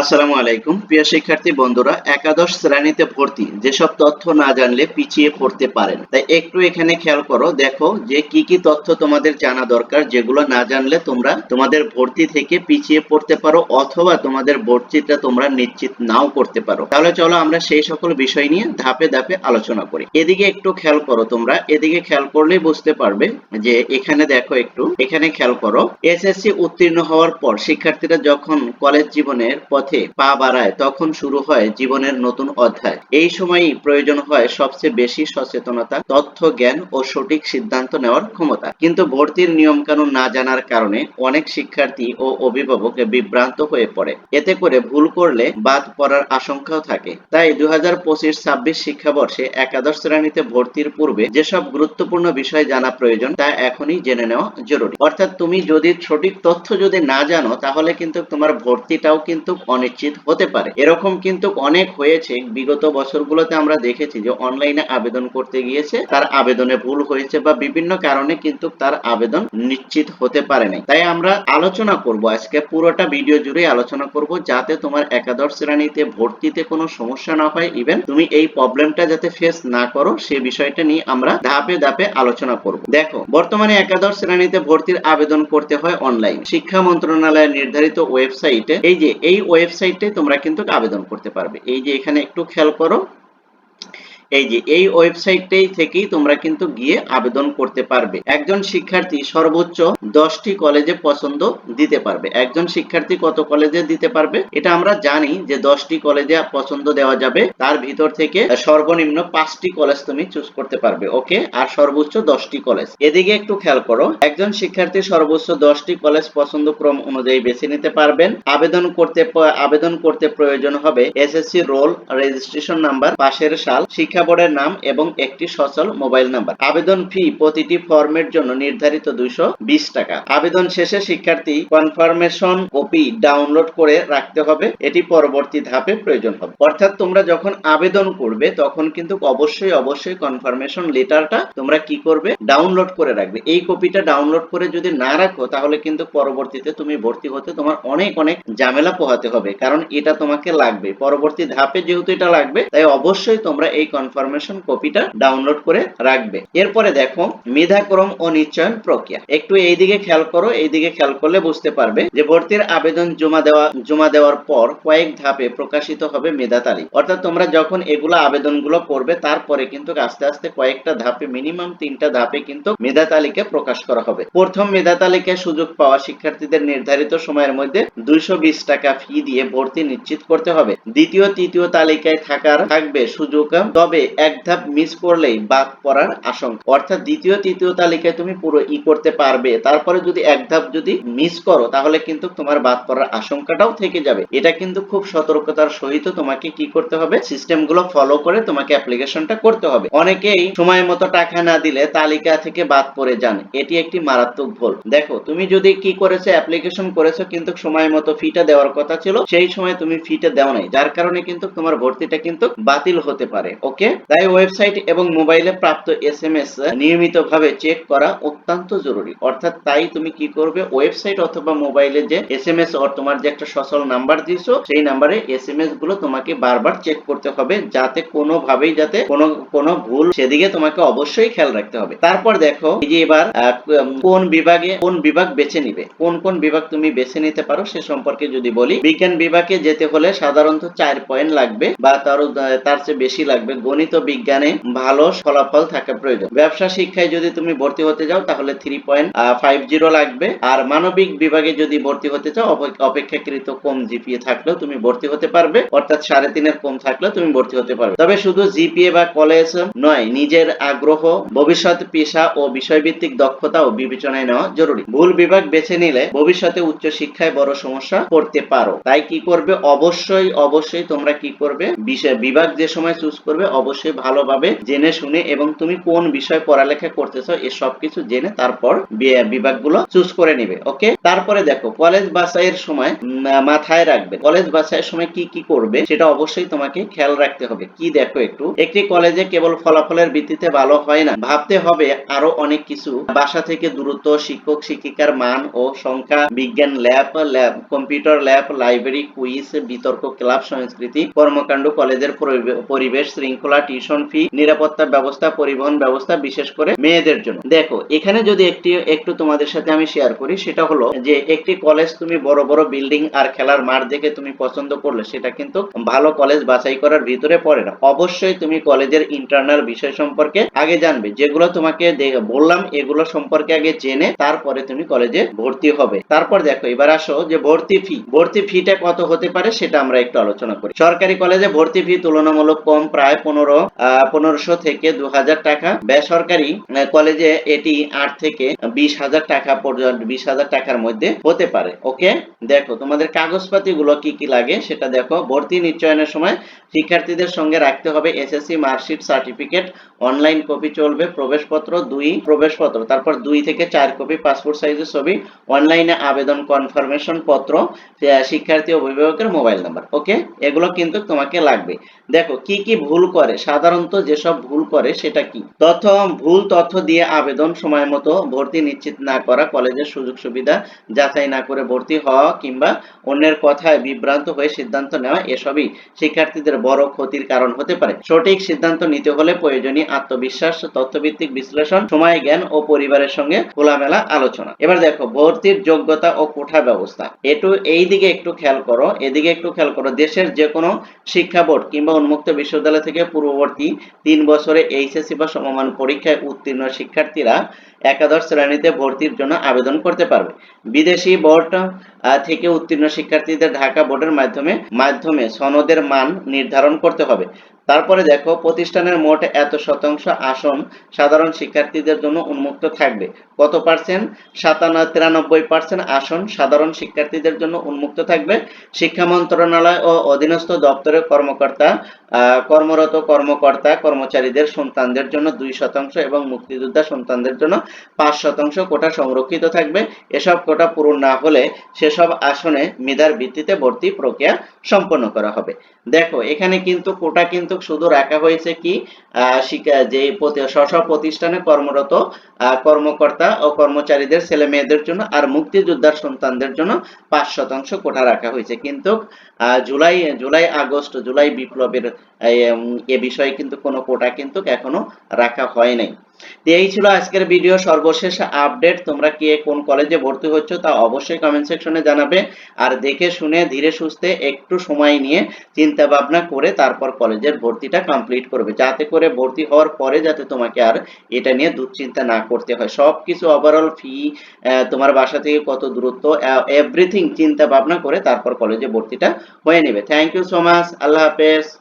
আসসালামু আলাইকুম। প্রিয় শিক্ষার্থী বন্ধুরা, একাদশ শ্রেণীতে ভর্তি, যেসব তথ্য না জানলে পিছিয়ে পড়তে পারেন। তাই একটু এখানে খেয়াল করো, দেখো যে কি কি তথ্য তোমাদের জানা দরকার, যেগুলো না জানলে তোমরা তোমাদের ভর্তি থেকে পিছিয়ে পড়তে পারো, অথবা তোমাদের ভর্তিটা তোমরা নিশ্চিত নাও করতে পারো। তাহলে চলো আমরা সেই সকল বিষয় নিয়ে ধাপে ধাপে আলোচনা করি। এদিকে একটু খেয়াল করো তোমরা, এদিকে খেয়াল করলেই বুঝতে পারবে যে এখানে দেখো একটু, এখানে খেয়াল করো, এসএসসি উত্তীর্ণ হওয়ার পর শিক্ষার্থীরা যখন কলেজ জীবনের পথে পা বাড়ায়, তখন শুরু হয় জীবনের নতুন অধ্যায়। এই সময়ই প্রয়োজন হয় সবচেয়ে বেশি সচেতনতা, তথ্য, জ্ঞান ও সঠিক সিদ্ধান্ত নেওয়ার ক্ষমতা। কিন্তু ভর্তির নিয়ম কানুন না জানার কারণে অনেক শিক্ষার্থী ও অভিভাবক বিভ্রান্ত হয়ে পড়ে। এতে করে ভুল করলে বাদ পড়ার আশঙ্কাও থাকে। তাই দুই হাজার পঁচিশ ছাব্বিশ শিক্ষাবর্ষে একাদশ শ্রেণীতে ভর্তির পূর্বে যেসব গুরুত্বপূর্ণ বিষয় জানা প্রয়োজন তা এখনই জেনে নেওয়া জরুরি। অর্থাৎ তুমি যদি সঠিক তথ্য যদি না জানো, তাহলে কিন্তু তোমার ভর্তিটাও কিন্তু অনিশ্চিত হতে পারে। এরকম কিন্তু অনেক হয়েছে। বিগত বছরগুলোতে আমরা দেখেছি যে অনলাইনে আবেদন করতে গিয়েছে, তার আবেদনে ভুল হয়েছে বা বিভিন্ন কারণে কিন্তু তার আবেদন নিশ্চিত হতে পারে নাই। তাই আমরা আলোচনা করব, আজকে পুরোটা ভিডিও জুড়ে আলোচনা করব, যাতে তোমার একাদশ শ্রেণীতে ভর্তিতে কোনো সমস্যা না হয়। ইভেন তুমি এই প্রবলেমটা যাতে ফেস না করো, সে বিষয়টা নিয়ে আমরা ধাপে ধাপে আলোচনা করব। দেখো, বর্তমানে একাদশ শ্রেণীতে ভর্তির আবেদন করতে হয় অনলাইন। শিক্ষা মন্ত্রণালয়ের নির্ধারিত ওয়েবসাইটে এই যে, এই ওয়েবসাইটে তোমরা কিন্তু আবেদন করতে পারবে। এই যে এখানে একটু খেয়াল করো। এই যে, এই ওয়েবসাইটটাই থেকেই তোমরা কিন্তু গিয়ে আবেদন করতে পারবে। একজন শিক্ষার্থী সর্বোচ্চ দশটি কলেজে পছন্দ দিতে পারবে। একজন শিক্ষার্থী কত কলেজে দিতে পারবে? এটা আমরা জানি যে দশটি কলেজে পছন্দ দেওয়া যাবে। তার ভিতর থেকে সর্বনিম্ন পাঁচটি কলেজ তুমি চুজ করতে পারবে, ওকে? আর সর্বোচ্চ দশটি কলেজ। এদিকে একটু খেয়াল করো, একজন শিক্ষার্থী সর্বোচ্চ দশটি কলেজ পছন্দ ক্রম অনুযায়ী বেছে নিতে পারবেন। আবেদন করতে আবেদন করতে প্রয়োজন হবে এসএসসি রোল রেজিস্ট্রেশন নাম্বার পাশের সাল। শিক্ষা বোর্ডের নাম এবং একটি সচল মোবাইল নাম্বার। আবেদন ফি প্রতিটি ফর্মের জন্য নির্ধারিত দুইশো বিশ টাকা। আবেদন শেষে শিক্ষার্থী কনফার্মেশন কপি ডাউনলোড করে রাখতে হবে। এটি পরবর্তী ধাপে প্রয়োজন হবে। অর্থাৎ তোমরা যখন আবেদন করবে, তখন কিন্তু অবশ্যই অবশ্যই কনফার্মেশন লেটারটা তোমরা কি করবে? ডাউনলোড করে রাখবে। এই কপিটা ডাউনলোড করে যদি না রাখো, তাহলে কিন্তু পরবর্তীতে তুমি ভর্তি হতে তোমার অনেক অনেক ঝামেলা পোহাতে হবে। কারণ এটা তোমাকে লাগবে। পরবর্তী ধাপে যেহেতু এটা লাগবে, তাই অবশ্যই তোমরা এই কনফার্মেশন কপিটা ডাউনলোড করে রাখবে। এরপরে দেখো, মেধাক্রম ও নিশ্চয়ন প্রক্রিয়া। একটু এইদিকে খেয়াল করো, এইদিকে খেয়াল করলে বুঝতে পারবে যে ভর্তির আবেদন জমা দেওয়া, জমা দেওয়ার পর কয়েক ধাপে প্রকাশিত হবে মেধা তালিকা। অর্থাৎ তোমরা যখন এগুলো আবেদনগুলো করবে, তারপরে কিন্তু আস্তে আস্তে কয়েকটা ধাপে মিনিমাম তিনটা ধাপে কিন্তু মেধা তালিকা প্রকাশ করা হবে। প্রথম মেধা তালিকায় সুযোগ পাওয়া শিক্ষার্থীদের নির্ধারিত সময়ের মধ্যে দুইশো বিশ টাকা ফি দিয়ে ভর্তি নিশ্চিত করতে হবে। দ্বিতীয়, তৃতীয় তালিকায় থাকার, থাকবে সুযোগ, তবে এক ধাপ মিস করলেই বাদ পড়ার আশঙ্কা। অর্থাৎ দ্বিতীয়, তৃতীয় তালিকায় তুমি পুরো ই করতে পারবে। তারপরে যদি এক ধাপ যদি মিস করো, তাহলে কিন্তু তোমার বাদ পড়ার আশঙ্কাটাও থেকে যাবে। এটা কিন্তু খুব সতর্কতার সহিত তোমাকে কি করতে হবে? সিস্টেমগুলো ফলো করে তোমাকে অ্যাপ্লিকেশনটা করতে হবে। অনেকেই সময় মতো টাকা না দিলে তালিকা থেকে বাদ পড়ে যান। এটি একটি মারাত্মক ভুল। দেখো, তুমি যদি কি করেছ অ্যাপ্লিকেশন করেছ, কিন্তু সময় মতো ফিটা দেওয়ার কথা ছিল, সেই সময় তুমি ফিটা দেও নাই। যার কারণে কিন্তু তোমার ভর্তিটা কিন্তু বাতিল হতে পারে। ওকে? তাই ওয়েবসাইট এবং মোবাইলে প্রাপ্ত এস এম এস নিয়মিত ভাবে চেক করা অত্যন্ত জরুরি। অর্থাৎ তাই তুমি কি করবে, ওয়েবসাইট অথবা মোবাইলে যে এস এম এস তোমার যে একটা সচল নাম্বার দিয়েছ, সেই নাম্বারে এস এম এসগুলো তোমাকে বারবার চেক করতে হবে, যাতে কোনোভাবেই যাতে কোনো কোনো ভুল সেদিকে তোমাকে অবশ্যই খেয়াল রাখতে হবে। তারপর দেখো, এই যে এবার কোন বিভাগে, কোন বিভাগ বেছে নিবে? কোন কোন বিভাগ তুমি বেছে নিতে পারো সে সম্পর্কে যদি বলি, বিজ্ঞান বিভাগে যেতে হলে সাধারণত চার পয়েন্ট লাগবে বা তার তার চেয়ে বেশি লাগবে গণিত ও বিজ্ঞানে ভালো ফলাফল থাকা প্রয়োজন। ব্যবসা শিক্ষায় যদি তুমি ভর্তি হতে যাও, তাহলে থ্রি পয়েন্ট ফাইভ জিরো লাগবে। আর মানবিক বিভাগে যদি ভর্তি হতে চাও অপেক্ষাকৃত কম জিপিএ থাকলেও তুমি ভর্তি হতে পারবে। অর্থাৎ সাড়ে তিনের কম থাকলেও তুমি ভর্তি হতে পারবে। তবে শুধু জিপিএ বা কলেজ নয়, নিজের আগ্রহ, ভবিষ্যৎ পেশা ও বিষয়ভিত্তিক দক্ষতাও বিবেচনায় নেওয়া জরুরি। ভুল বিভাগ বেছে নিলে ভবিষ্যতে উচ্চ শিক্ষায় বড় সমস্যা পড়তে পারো। তাই কি করবে? অবশ্যই অবশ্যই তোমরা কি করবে? বিষয়, বিভাগ যে সময় চুজ করবে অবশ্যই ভালোভাবে জেনে শুনে এবং তুমি কোন বিষয় পড়ালেখা করতেছো, এ সব কিছু জেনে তারপর বিভাগগুলো চুজ করে নিবে ওকে তারপরে দেখো কলেজ বাছাইয়ের সময় মাথায় রাখবে। কলেজ বাছাইয়ের সময় কি কি করবে, সেটা অবশ্যই তোমাকে খেয়াল রাখতে হবে। কি দেখো একটু? একটি কলেজে কেবল ফলাফলের ভিত্তিতে ভালো হয় না। ভাবতে হবে আরও অনেক কিছু। বাসা থেকে দূরত্ব শিক্ষক, শিক্ষিকার মান ও সংখ্যা, বিজ্ঞান lab lab computer lab library quiz বিতর্ক ক্লাব সংস্কৃতি, কর্মকাণ্ড কলেজের পরিবেশ, শৃঙ্খলা টিউশন ফি নিরাপত্তা ব্যবস্থা, পরিবহন ব্যবস্থা, বিশেষ করে মেয়েদের জন্য। দেখো, এখানে যদি একটি, একটু তোমাদের সাথে আমি শেয়ার করি, সেটা হলো যে একটি কলেজ তুমি বড় বড় বিল্ডিং আর খেলার মাঠ দেখে তুমি পছন্দ করলে, সেটা কিন্তু ভালো কলেজ বাছাই করার ভিতরে পড়ে না। অবশ্যই তুমি কলেজের ইন্টারনাল বিষয় সম্পর্কে আগে জানবে, যেগুলো তোমাকে বললাম, এগুলো সম্পর্কে আগে জেনে তারপরে তুমি কলেজে ভর্তি হবে। তারপর দেখো, এবার আসো যে ভর্তি ফি ভর্তি ফিটা কত হতে পারে, সেটা আমরা একটু আলোচনা করি। সরকারি কলেজে ভর্তি ফি তুলনামূলক কম, প্রায় পনেরো পনেরোশো থেকে দু হাজার টাকা। বেসরকারি কলেজে এটি আট থেকে বিশ হাজার টাকা পর্যন্ত, বিশ হাজার টাকার মধ্যে হতে পারে। ওকে? দেখো, তোমাদের কাগজপাতি গুলো কি কি লাগে সেটা দেখো। ভর্তি নিশ্চয়নের সময় শিক্ষার্থীদের সঙ্গে রাখতে হবে SSC marksheet certificate. Online copy চলবে, প্রবেশপত্র দুই, প্রবেশপত্র, তারপর দুই থেকে চার কপি, পাসপোর্ট সাইজের ছবি, অনলাইনে আবেদন কনফার্মেশন পত্র শিক্ষার্থী অভিভাবকের মোবাইল নাম্বার, ওকে? এগুলো কিন্তু তোমাকে লাগবে। দেখো, কি কি ভুল করে, সাধারণত যেসব ভুল করে, সেটা কি? তথ্য, ভুল তথ্য দিয়ে আবেদন সময় মতো ভর্তি নিশ্চিত না করা, কলেজের সুযোগ সুবিধা যাচাই না করে ভর্তি হওয়া, কিংবা অন্যের কথায় বিভ্রান্ত হয়ে সিদ্ধান্ত নেওয়া, এসবই শিক্ষার্থীদের বড় ক্ষতির কারণ হতে পারে। সঠিক সিদ্ধান্ত নিতে হলে প্রয়োজনীয় আত্মবিশ্বাস, তথ্যভিত্তিক বিশ্লেষণ, সময়, জ্ঞান ও পরিবারের সঙ্গে খোলামেলা আলোচনা। এবার দেখো, ভর্তির যোগ্যতা ও কোঠা ব্যবস্থা। একটু এই দিকে একটু খেয়াল করো, এদিকে একটু খেয়াল করো, দেশের যে কোনো শিক্ষা বোর্ড কিংবা উন্মুক্ত বিশ্ববিদ্যালয় থেকে পূর্ববর্তী তিন বছরে এইচএসসি বা সমমান পরীক্ষায় উত্তীর্ণ শিক্ষার্থীরা একাদশ শ্রেণীতে ভর্তির জন্য আবেদন করতে পারবে। বিদেশি বোর্ড থেকে উত্তীর্ণ শিক্ষার্থীদের ঢাকা বোর্ডের মাধ্যমে মাধ্যমে সনদের মান নির্ধারণ করতে হবে। তারপরে দেখো, প্রতিষ্ঠানের মোট এত শতাংশ আসন সাধারণ শিক্ষার্থীদের জন্য উন্মুক্ত থাকবে। কত পার্সেন্ট সাতান্ন, তিরানব্বই পার্সেন্ট আসন সাধারণ শিক্ষার্থীদের জন্য উন্মুক্ত থাকবে। শিক্ষা মন্ত্রণালয় ও অধীনস্থ দপ্তরের কর্মকর্তা কর্মরত কর্মকর্তা, কর্মচারীদের সন্তানদের জন্য দুই শতাংশ এবং মুক্তিযোদ্ধা সন্তানদের জন্য পাঁচ শতাংশ কোটা সংরক্ষিত থাকবে। এসব কোটা পূরণ না হলে সেসব আসনে মেধার ভিত্তিতে ভর্তি প্রক্রিয়া সম্পন্ন করা হবে। দেখো, এখানে কিন্তু কোটা কিন্তু শুধু রাখা হয়েছে কি? যে স্ব প্রতিষ্ঠানে কর্মরত কর্মকর্তা ও কর্মচারীদের ছেলে মেয়েদের জন্য আর মুক্তিযোদ্ধার সন্তানদের জন্য পাঁচ শতাংশ কোটা রাখা হয়েছে। কিন্তু জুলাই জুলাই, আগস্ট, জুলাই বিপ্লবের, এ বিষয়ে কিন্তু কোনো কোটা কিন্তু এখনও রাখা হয় নাই। এই ছিল আজকের ভিডিও সর্বশেষ আপডেট তোমরা কে কোন কলেজে ভর্তি হচ্ছ তা অবশ্যই কমেন্ট সেকশনে জানাবে। আর দেখে শুনে, ধীরে সুস্থে, একটু সময় নিয়ে চিন্তা ভাবনা করে তারপর কলেজের ভর্তিটা কমপ্লিট করবে। যাতে করে ভর্তি হওয়ার পরে যাতে তোমাকে আর এটা নিয়ে দুশ্চিন্তা না করতে হয়। সবকিছু ওভারঅল ফি তোমার বাসা থেকে কত দূরত্ব এভরিথিং চিন্তা ভাবনা করে তারপর কলেজে ভর্তিটা হয়ে নেবে। থ্যাংক ইউ সো মাচ আল্লাহ হাফেজ।